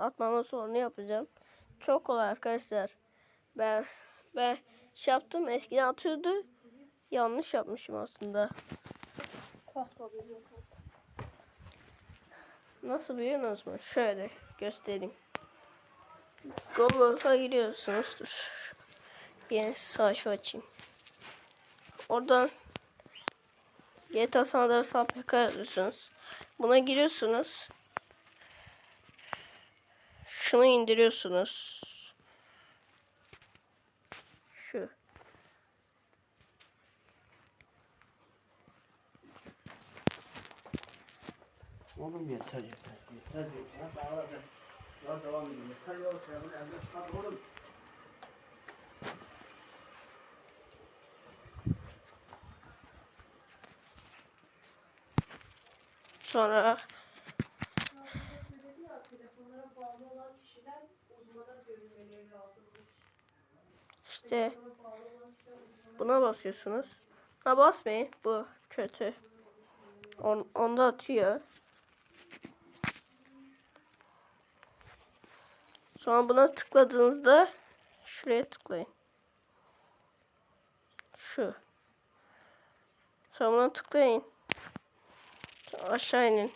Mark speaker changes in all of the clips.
Speaker 1: atmama sorunu yapacağım. Çok kolay arkadaşlar. Ben ben şey yaptım eskiden atıyordu. Yanlış yapmışım aslında. Nasıl biliyorsunuz mu? Şöyle göstereyim. Google'a giriyorsunuz. Dur. Yeni sayfa açayım. Oradan GTA San Andreas APK yazıyorsunuz. Buna giriyorsunuz. Şunu indiriyorsunuz. Şu.
Speaker 2: Oğlum yeter yeter. Yeter. Ya daha devam edin. Yeter ya. Sen elde çıkar oğlum.
Speaker 1: Sonra
Speaker 3: telefonlara bağlı olan kişiler uzmana görünmeleri lazımmış.
Speaker 1: işte Buna basıyorsunuz. Ha basmayın. Bu kötü. On, onda atıyor. Sonra buna tıkladığınızda şuraya tıklayın. Şu. Sonra buna tıklayın. Sonra aşağı inin.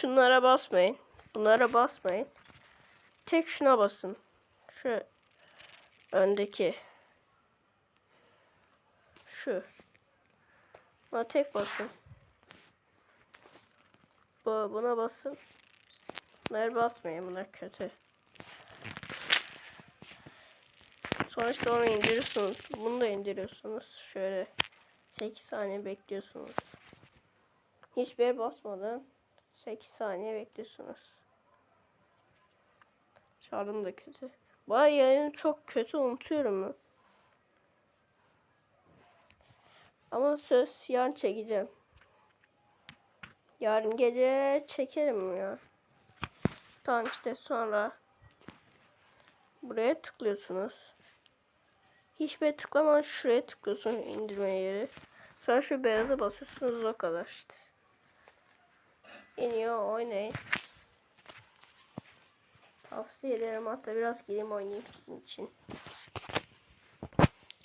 Speaker 1: Şunlara basmayın. Bunlara basmayın. Tek şuna basın. Şu öndeki. Şu. Buna tek basın. Bu, buna basın. Bunlara basmayın. Bunlar kötü. İşte onu indiriyorsunuz. Bunu da indiriyorsunuz. Şöyle 8 saniye bekliyorsunuz. Hiçbir basmadan 8 saniye bekliyorsunuz. Şarjım da kötü. Vay yayını çok kötü unutuyorum ben. Ama söz yarın çekeceğim. Yarın gece çekerim ya. Tamam işte sonra buraya tıklıyorsunuz. Hiçbir tıklamadan şuraya tıklıyorsunuz indirme yeri. Sonra şu beyaza basıyorsunuz o kadar işte. İniyor oynayın. Tavsiye ederim hatta biraz gireyim oynayayım sizin için.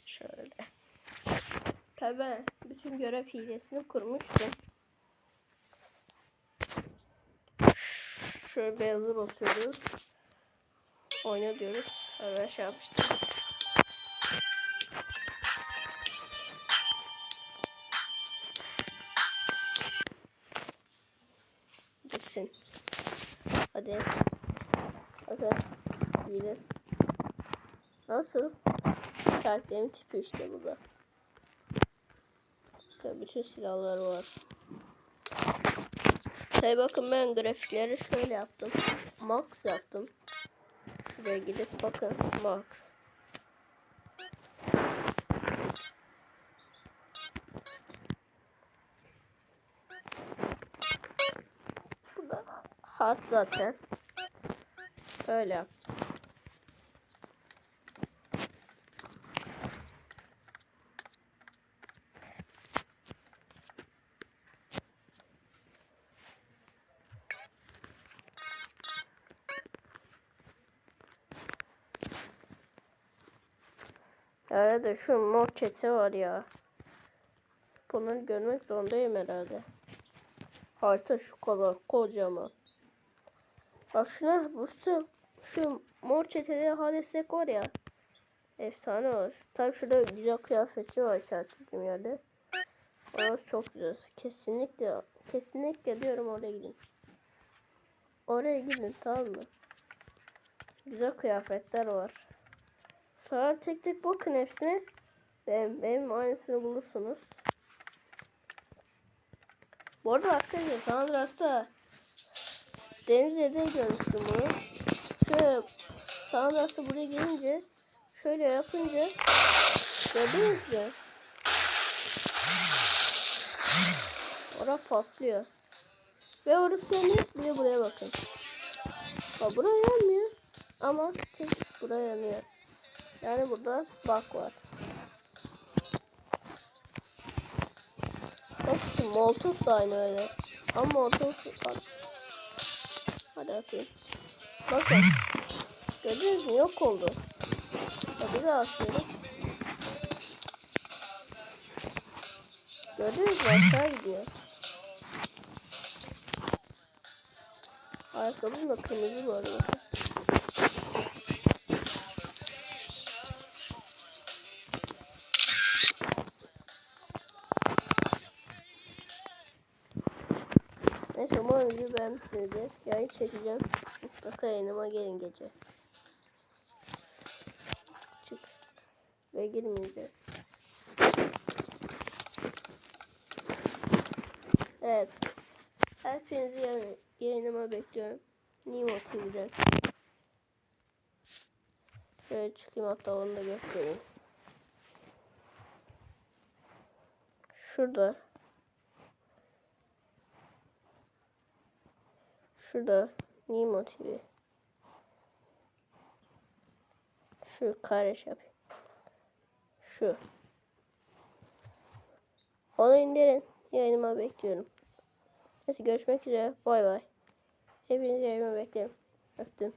Speaker 1: Şöyle. Tabii ben bütün görev hilesini kurmuştum. Şöyle beyazı basıyoruz. Oyna diyoruz. Evet şey yapmıştım. Gitsin. Hadi. Hadi. Gidelim. Nasıl? Karakterimin tipi işte burada. İşte bütün silahlar var. Tabi bakın ben grafikleri şöyle yaptım. Max yaptım. Şuraya gidip bakın. Max. Hard zaten. Öyle. Herhalde şu mor çete var ya. Bunları görmek zorundayım herhalde. Harita şu kadar kocaman. Bak şuna bu şu, mor çeteli halesek var ya. Efsane var. Tabi şurada güzel kıyafetçi var işaretlediğim yerde. Orası çok güzel. Kesinlikle kesinlikle diyorum oraya gidin. Oraya gidin tamam mı? Güzel kıyafetler var. Sonra tek tek bakın hepsine. Benim, benim aynısını bulursunuz. Bu arada arkadaşlar San Andreas'ta Denizli'de görmüştüm bunu. Şöyle San Andreas'ta buraya gelince şöyle yapınca gördünüz mü? Orada patlıyor. Ve orası yanıyor. Bir de buraya bakın. Bak buraya yanmıyor. Ama tek buraya yanıyor. Yani burada bak var. Hepsi Molotov da aynı öyle. Ama ortalık at. Hadi atayım. Bakın. Gördünüz mü? Yok oldu. Hadi de atıyorum. Gördünüz mü? Aşağı gidiyor. Ayakkabım da kırmızı bu arada. Videoyu beğenmişsinizdir. Yayın çekeceğim. Mutlaka yayınıma gelin gece. Çık. Ve girmeyeceğim. Evet. Hepinizi yayın, yayınıma bekliyorum. Nimo TV'den. Şöyle çıkayım hatta onu da göstereyim. Şurada. Şurada Nimo TV. Şu kare şey. Şu. Onu indirin. Yayınıma bekliyorum. Neyse görüşmek üzere. Bay bay. Hepinizi yayınıma beklerim. Öptüm.